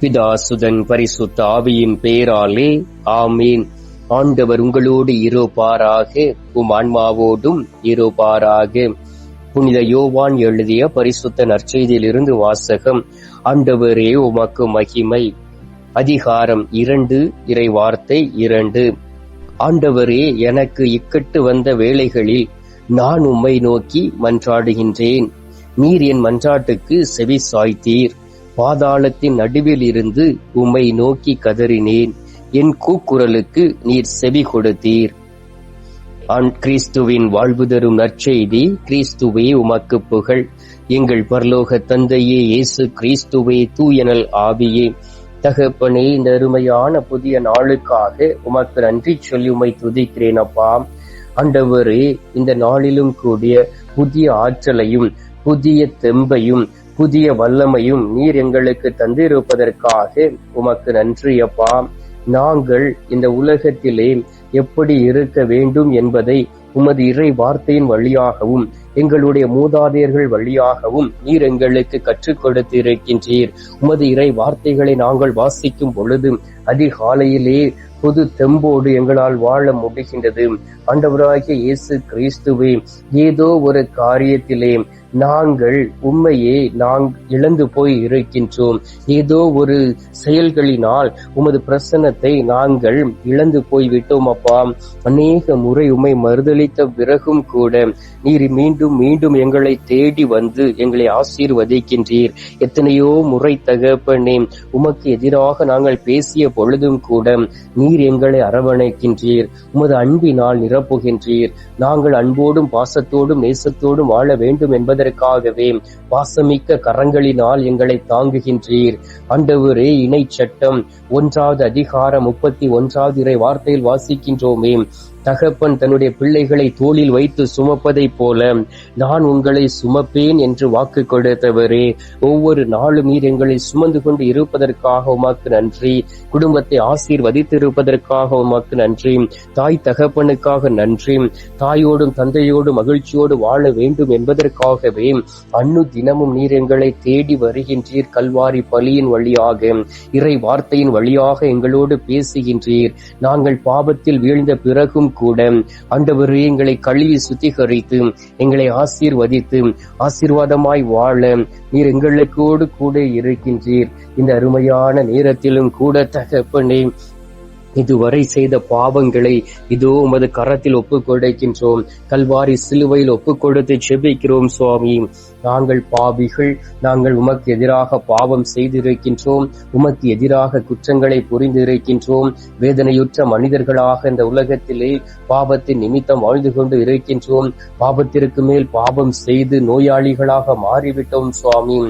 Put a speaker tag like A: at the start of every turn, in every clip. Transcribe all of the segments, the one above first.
A: பிதாசுதன் பரிசுத்த ஆவியின் பெயராலே ஆமீன். ஆண்டவர் உங்களோடு இருப்பாராக உம் ஆன்மாவோடும் இருப்பாராக. புனித யோவான் எழுதிய பரிசுத்த நற்செய்தியிலிருந்து வாசகம் ஆண்டவரே உமக்கு மகிமை. அதிகாரம் இரண்டு இறை வார்த்தை இரண்டு. ஆண்டவரே எனக்கு இக்கட்டு வந்த வேளைகளில் நான் உம்மை நோக்கி மன்றாடுகின்றேன். நீர் என் மன்றாட்டுக்கு செவி சாய்த்தீர். பாதாளத்தின் நடுவில் இருந்து உம்மை நோக்கி கதறினேன். என் கூக்குரலுக்கு நீர் செவி கொடுத்தீர். ஆண் கிறிஸ்துவின் வாழ்வு தரும் நற்செய்தி கிறிஸ்துவே உமக்கு புகழ். எங்கள் பரலோக தந்தையே இயேசு கிறிஸ்துவே தூயனல் ஆவியே. தகப்பனே இந்த அருமையான புதிய நாளுக்காக உமக்கு நன்றி சொல்லி உமை துதிக்கிறேன் அப்பா. ஆண்டவரே இந்த நாளிலும் கூடிய புதிய ஆற்றலையும் புதிய தெம்பையும் புதிய வல்லமையும் நீர் எங்களுக்கு தந்திருப்பதற்காக உமக்கு நன்றி அப்பா. நாங்கள் இந்த உலகத்திலே எப்படி இருக்க வேண்டும் என்பதை உமது இறை வார்த்தையின் வழியாகவும் எங்களுடைய மூதாதையர்கள் வழியாகவும் நீர் எங்களுக்கு கற்றுக் கொடுத்திருக்கின்றீர். உமது இறை வார்த்தைகளை நாங்கள் வாசிக்கும் பொழுது அதிகாலையிலே புது தெம்போடு எங்களால் வாழ முடிகின்றது. ஆண்டவராகிய இயேசு கிறிஸ்துவே ஏதோ ஒரு காரியத்திலே நாங்கள் உண்மையே நாங் இழந்து போய் இருக்கின்றோம். ஏதோ ஒரு செயல்களினால் உமது பிரசன்னத்தை நாங்கள் இழந்து போய் விட்டோம் அப்பா. அநேக முறை உம்மை மறுதளித்த பிறகும் கூட நீர் மீண்டும் மீண்டும் எங்களை தேடி வந்து எங்களை ஆசீர்வதிக்கின்றீர். எத்தனையோ முறை தகப்பனே உமக்கு எதிராக நாங்கள் பேசிய பொழுதும் கூட நீர் எங்களை அரவணைக்கின்றீர். உமது அன்பினால் நிரப்புகின்றீர். நாங்கள் அன்போடும் பாசத்தோடும் நேசத்தோடும் வாழ வேண்டும் என்பதற்காகவே பாசமிக்க கரங்களினால் எங்களை தாங்குகின்றீர். அண்டவரே இணை சட்டம். ஒன்றாவது அதிகாரம் முப்பத்தி ஒன்றாவது இறை வார்த்தையில் வாசிக்கின்றோமே. தகப்பன் தன்னுடைய பிள்ளைகளை தோளில் வைத்து சுமப்பதைப் போல நான் உங்களை சுமப்பேன் என்று வாக்கு கொடுத்தவரே ஒவ்வொரு நாளும் நீர் எங்களை சுமந்து கொண்டு இருப்பதற்காக உமாக்கு நன்றி. குடும்பத்தை ஆசீர்வதித்திருப்பதற்காக உமாக்கு நன்றி. தாய் தகப்பனுக்காக நன்றி. தாயோடும் தந்தையோடும் மகிழ்ச்சியோடு வாழ வேண்டும் என்பதற்காகவே அன்னு தினமும் நீர் எங்களை தேடி வருகின்றீர் கல்வாரி பலியின் வழியாக. இறை வார்த்தையின் வழியாக எங்களோடு பேசுகின்றீர். நாங்கள் பாபத்தில் வீழ்ந்த பிறகும் கூட. ஆண்டவரே எங்களை கழுவி சுத்திகரித்து எங்களை ஆசீர்வதித்து ஆசீர்வாதமாய் வாழ நீர் எங்களுக்கோடு கூட இருக்கின்றீர். இந்த அருமையான நேரத்திலும் கூட தகப்பனே இதுவரை செய்த பாவங்களை இதோ உமது கரத்தில் ஒப்புக் கொடுக்கின்றோம் கல்வாரி சிலுவையில் ஒப்புக் கொடுத்து செபிக்கிறோம் சுவாமி. நாங்கள் பாவிகள் நாங்கள் உமக்கு எதிராக பாவம் செய்திருக்கின்றோம் உமக்கு எதிராக குற்றங்களை புரிந்திருக்கின்றோம். வேதனையுற்ற மனிதர்களாக இந்த உலகத்திலே பாவத்தின் நிமித்தம் வாழ்ந்து கொண்டு இருக்கின்றோம். பாவத்திற்கு மேல் பாவம் செய்து நோயாளிகளாக மாறிவிட்டோம் சுவாமி.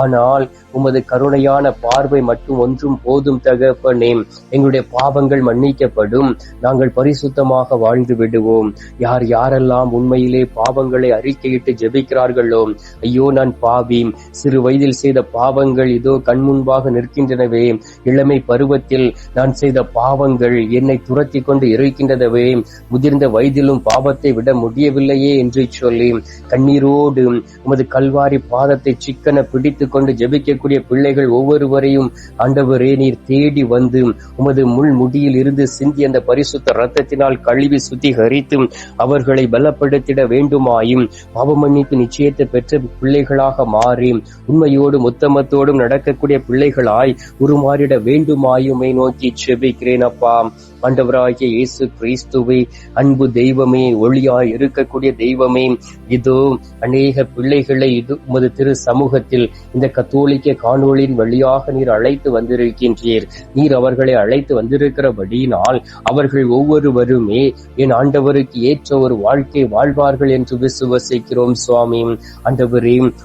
A: ஆனால் உமது கருணையான பார்வை மட்டும் ஒன்றும் போதும் தகப்பனே. எங்களுடைய பாவங்கள் மன்னிக்கப்படும். நாங்கள் பரிசுத்தமாக வாழ்ந்து விடுவோம். யார் யாரெல்லாம் உண்மையிலே பாவங்களை அறிக்கையிட்டு ஜெபிக்கிறார்களோ ஐயோ நான் பாவி சிறு வயதில் செய்த பாவங்கள் இதோ கண் முன்பாக நிற்கின்றனவே. இளமை பருவத்தில் நான் செய்த பாவங்கள் என்னை துரத்தி கொண்டு இருக்கின்றனவே முதிர்ந்த வயதிலும் பாவத்தை விட முடியவில்லையே என்று சொல்லி கண்ணீரோடு உமது கல்வாரி பாதத்தை சிக்கன பிடித்து கொண்டு ஜெபிக்கக்கூடிய பிள்ளைகள் ஒவ்வொருவரையும் ஆண்டவரே நீர் தேடி வந்து உமது முள் முடியில் இருந்து சிந்தி அந்த பரிசுத்த ரத்தத்தினால் கழுவி சுத்திகரித்து அவர்களை பலப்படுத்திட வேண்டுமாயும் பாவமன்னிப்பு நிச்சயத்தை பெற்ற பிள்ளைகளாக மாறி உண்மையோடும் உத்தமத்தோடும் நடக்கக்கூடிய பிள்ளைகளாய் உருமாறிட வேண்டுமாயுமை நோக்கி செபிக்கிறேன் அப்பா. ஆண்டவராகிய இயேசு கிறிஸ்துவை அன்பு தெய்வமே ஒளியாய் இருக்கக்கூடிய தெய்வமே இதோ அநேக பிள்ளைகளை இது உமது திரு சமூகத்தில் இந்த கத்தோலிக்க காணொளியின் வழியாக நீர் அழைத்து வந்திருக்கின்றீர். நீர் அவர்களை அழைத்து வந்திருக்கிறபடியினால் அவர்கள் ஒவ்வொருவருமே என் ஆண்டவருக்கு ஏற்ற ஒரு வாழ்க்கை வாழ்வார்கள் என்று விசுவசிக்கிறோம் சுவாமி. ஆண்டவரே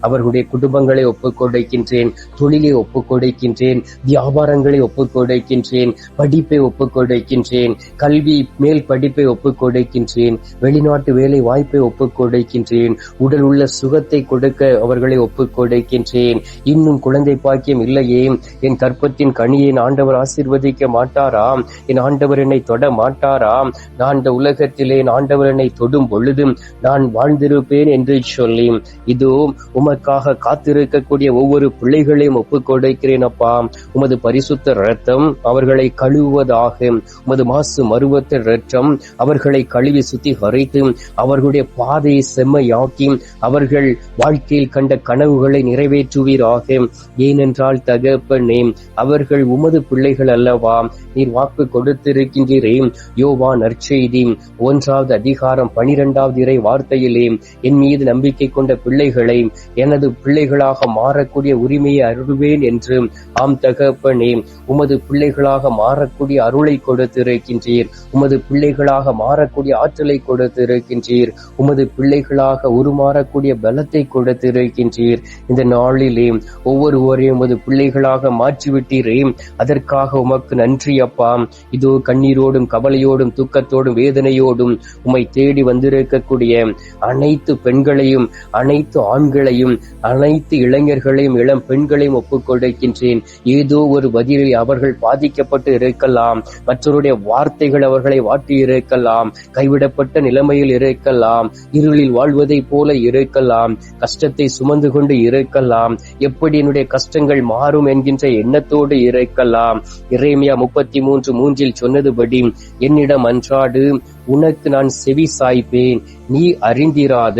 A: அவர்களுடைய குடும்பங்களை ஒப்புக் கொடுக்கின்றேன். தொழிலை ஒப்புக் கொடுக்கின்றேன். வியாபாரங்களை ஒப்புக் கொடுக்கின்றேன். படிப்பை ஒப்புக் கொடுக்கின்றேன். கல்வி மேல் படிப்பை ஒப்புக் கொடுக்கின்றேன். வெளிநாட்டு வேலை வாய்ப்பை ஒப்புக் கொடுக்கின்றேன். உடல் உள்ள சுகத்தை கொடுக்க அவர்களை ஒப்புக் கொடுக்கின்றேன். இன்னும் குழந்தை பாக்கியம் இல்லையே. என் கற்பத்தின் கனியை ஆண்டவர் ஆசீர்வதிக்க மாட்டாராம் என் ஆண்டவர் என்னை தொட மாட்டாராம் நான் இந்த உலகத்திலே என் ஆண்டவர் என்னை தொடும் பொழுதும் நான் வாழ்ந்திருப்பேன் என்று சொல்லி. இதோ ஆண்டவரும் உமக்காக காத்திருக்கக்கூடிய ஒவ்வொரு பிள்ளைகளையும் ஒப்புக்கொடுக்கிறேன் அப்பா. உமது பரிசுத்த ரத்தம் அவர்களை கழுவுவதாக உமது மாசு மருவத்த ரத்தம் அவர்களை கழுவி சுத்தி சுத்திகரித்து அவர்களுடைய பாதையை செம்மையாக்கி அவர்கள் வாழ்க்கையில் கண்ட கனவுகளை நிறைவேற்றுவீராக. ஏனென்றால் தகப்பனே அவர்கள் உமது பிள்ளைகள் அல்லவா நீர் வாக்கு கொடுத்திருக்கின்றீரே. யோவா நற்செய்தி ஒன்றாவது அதிகாரம் பனிரெண்டாவது இறை வார்த்தையிலே என் மீது நம்பிக்கை கொண்ட பிள்ளைகள் எனது பிள்ளைகளாக மாறக்கூடிய உரிமையை அருள்வேன் என்று ஆம் தகப்பனே உமது பிள்ளைகளாக மாறக்கூடிய அருளை கொடுத்திருக்கின்றீர். உமது பிள்ளைகளாக மாறக்கூடிய ஆற்றலை கொடுத்திருக்கின்றீர். உமது பிள்ளைகளாக உருமாறக்கூடிய பலத்தை கொடுத்திருக்கின்றீர். இந்த நாளிலே ஒவ்வொருவரையும் உமது பிள்ளைகளாக மாற்றிவிட்டீரே. அதற்காக உமக்கு நன்றி அப்பா. இதோ கண்ணீரோடும் கவலையோடும் துக்கத்தோடும் வேதனையோடும் உம்மை தேடி வந்திருக்கக்கூடிய அனைத்து பெண்களையும் அனைத்து ஆண்களையும் அனைத்து இளைஞர்களையும் இளம் பெண்களையும் ஒப்புக்கொடுக்கின்றேன். ஏதோ ஒரு பதிலில் அவர்கள் பாதிக்கப்பட்டு இருக்கலாம். மற்றவருடைய வார்த்தைகள் அவர்களை வாட்டி இருக்கலாம். கைவிடப்பட்ட நிலைமையில் இருக்கலாம். இருளில் வாழ்வதைப் போல இருக்கலாம். கஷ்டத்தை சுமந்து கொண்டு இருக்கலாம். எப்படி என்னுடைய கஷ்டங்கள் மாறும் என்கின்ற எண்ணத்தோடு இருக்கலாம். இறைமையா முப்பத்தி மூன்று மூன்றில் சொன்னதுபடி என்னிடம் அன்றாடு உனக்கு நான் செவி சாய்ப்பேன். நீ அறிந்திராத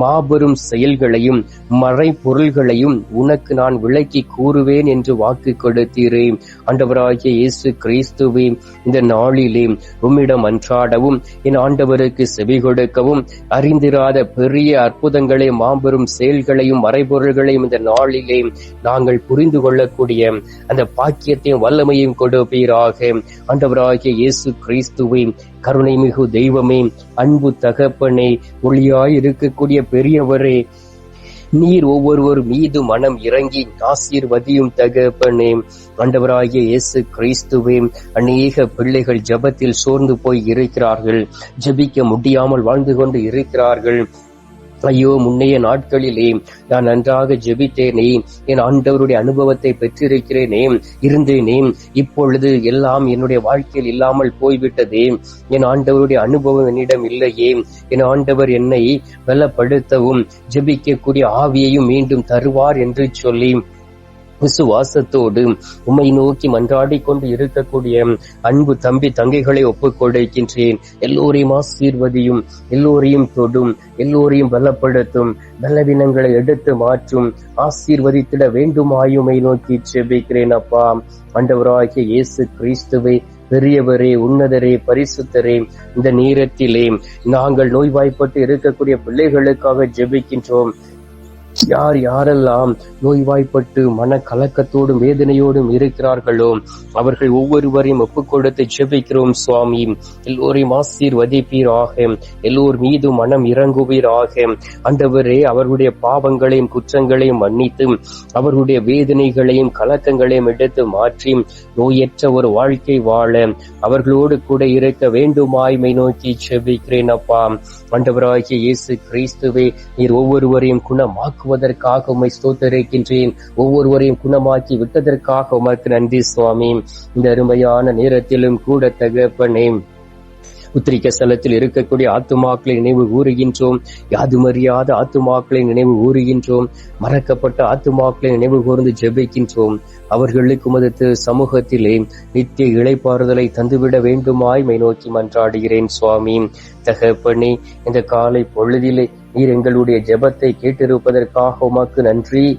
A: மாபெரும் செயல்களையும் மறைபொருள்களையும் உனக்கு நான் விளக்கி கூறுவேன் என்று வாக்கு கொடுத்தீரே. ஆண்டவராகிய இயேசு கிறிஸ்துவே இந்த நாளிலே உம்மிடம் அன்றாடவும் என் ஆண்டவருக்கு செவி கொடுக்கவும் அறிந்திராத பெரிய அற்புதங்களை மாபெரும் செயல்களையும் மறைபொருள்களையும் இந்த நாளிலே நாங்கள் புரிந்து கொள்ளக்கூடிய அந்த பாக்கியத்தையும் வல்லமையும் கொடுப்பீராக. ஆண்டவராகிய இயேசு கிறிஸ்துவே கருணை மிகு தெய்வமே அன்பு தகப்பனே ஒளியாய் இருக்கக்கூடிய பெரியவரே நீர் ஒவ்வொருவர் மீது மனம் இறங்கி ஆசீர்வதியும் தகப்பனே. ஆண்டவராகிய இயேசு கிறிஸ்துவே அநேக பிள்ளைகள் ஜெபத்தில் சோர்ந்து போய் இருக்கிறார்கள். ஜபிக்க முடியாமல் வாழ்ந்து கொண்டு இருக்கிறார்கள். ஐயோ முன்னைய நாட்களிலே நான் நன்றாக ஜெபித்தேனே என் ஆண்டவருடைய அனுபவத்தை பெற்றிருக்கிறேனே இருந்தேனே இப்பொழுது எல்லாம் என்னுடைய வாழ்க்கையில் இல்லாமல் போய்விட்டதே என் ஆண்டவருடைய அனுபவம் என்னிடம் இல்லையே என் ஆண்டவர் என்னை பலப்படுத்தவும் ஜெபிக்கக்கூடிய ஆவியையும் மீண்டும் தருவார் என்று சொல்லி விசுவாசத்தோடு உம்மை நோக்கி மன்றாடி கொண்டு இருக்கக்கூடிய அன்பு தம்பி தங்கைகளை ஒப்புக்கொடுக்கின்றேன். எல்லோரையும் ஆசீர்வதியும் எல்லோரையும் தொடும் எல்லோரையும் பலப்படுத்தும் பலவீனங்களை எடுத்து மாற்றும் ஆசீர்வதித்திட வேண்டுமாயுமை நோக்கி செபிக்கிறேன் அப்பா. ஆண்டவராகிய இயேசு கிறிஸ்துவை பெரியவரே உன்னதரே பரிசுத்தரே இந்த நேரத்திலே நாங்கள் நோய்வாய்ப்பட்டு இருக்கக்கூடிய பிள்ளைகளுக்காக ஜெபிக்கின்றோம். யார் யாரெல்லாம் நோய்வாய்ப்பட்டு மன கலக்கத்தோடும் வேதனையோடும் இருக்கிறார்களோ அவர்கள் ஒவ்வொருவரையும் ஒப்புக் கொடுத்து ஜெபிக்கிறோம் சுவாமி. எல்லோரையும் ஆசீர்வதிப்பீராக. எல்லோர் மீது மனம் இறங்குவீராக. அந்தவரே அவர்களுடைய பாவங்களையும் குற்றங்களையும் மன்னித்து அவர்களுடைய வேதனைகளையும் கலக்கங்களையும் எடுத்து மாற்றி நோயற்ற ஒரு வாழ்க்கை வாழ அவர்களோடு கூட இருக்க வேண்டுமாய்மை நோக்கி செபிக்கிறேன் அப்பா. அண்டவராகிய இயேசு கிறிஸ்துவே நீர் ஒவ்வொருவரையும் குணமாக்குவதற்காக உண்மை ஸ்தோத்தரிக்கின்றேன். ஒவ்வொருவரையும் குணமாக்கி விட்டதற்காக உமக்கு நன்றி சுவாமி. இந்த அருமையான நேரத்திலும் கூட தகப்பனேன் உத்திரிக்க ஸ்தலத்தில் இருக்கக்கூடிய ஆத்துமாக்களை நினைவு கூறுகின்றோம். யாதுமறியாத ஆத்துமாக்களை நினைவு கூறுகின்றோம். மறக்கப்பட்ட ஆத்துமாக்களை நினைவு கூர்ந்து ஜெபிக்கின்றோம். அவர்களுக்கு உமது சமூகத்திலே நித்திய இழைப்பாறுதலை தந்துவிட வேண்டுமாய் மை நோக்கி மன்றாடுகிறேன் சுவாமி. தகப்பனே இந்த காலை பொழுதிலே நீர் எங்களுடைய ஜெபத்தை கேட்டிருப்பதற்காக உமக்கு நன்றி.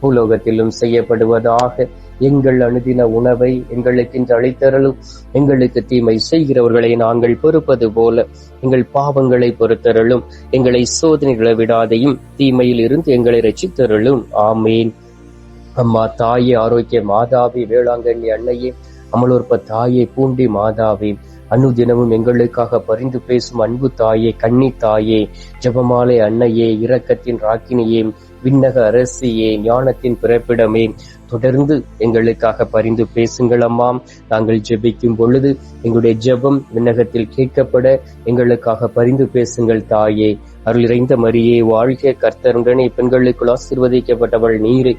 A: பூலோகத்திலும் செய்யப்படுவதாக எங்கள் அனுதின உணவை எங்களுக்கு இன்று அளித்தரலும் எங்களுக்கு தீமை செய்கிறவர்களை நாங்கள் பொறுப்பது போல எங்கள் பாவங்களை பொறுத்தருளும் எங்களை சோதனைகளை விடாதையும் தீமையில் இருந்து எங்களை ரசித்தரலும் ஆமேன். அம்மா தாயே ஆரோக்கிய மாதாவி வேளாங்கண்ணி அன்னையே அமலோற்ப தாயே பூண்டி மாதாவே அனுதினமும் எங்களுக்காக பரிந்து பேசும் அன்பு தாயே கன்னி தாயே ஜெபமாலை அன்னையே இரக்கத்தின் ராக்கினியே விண்ணக அரசியே ஞானத்தின் பிறப்பிடமே. தொடர்ந்து எங்களுக்காக பரிந்து பேசுங்கள் அம்மா நாங்கள் ஜெபிக்கும் பொழுது எங்களுடைய ஜெபம் விண்ணகத்தில் கேட்கப்பட எங்களுக்காக பரிந்து பேசுங்கள் தாயே. அருள் இறைந்த மரியே வாழ்க கர்த்தருடனே. பெண்களுக்குள் ஆசீர்வதிக்கப்பட்டவள் நீரை.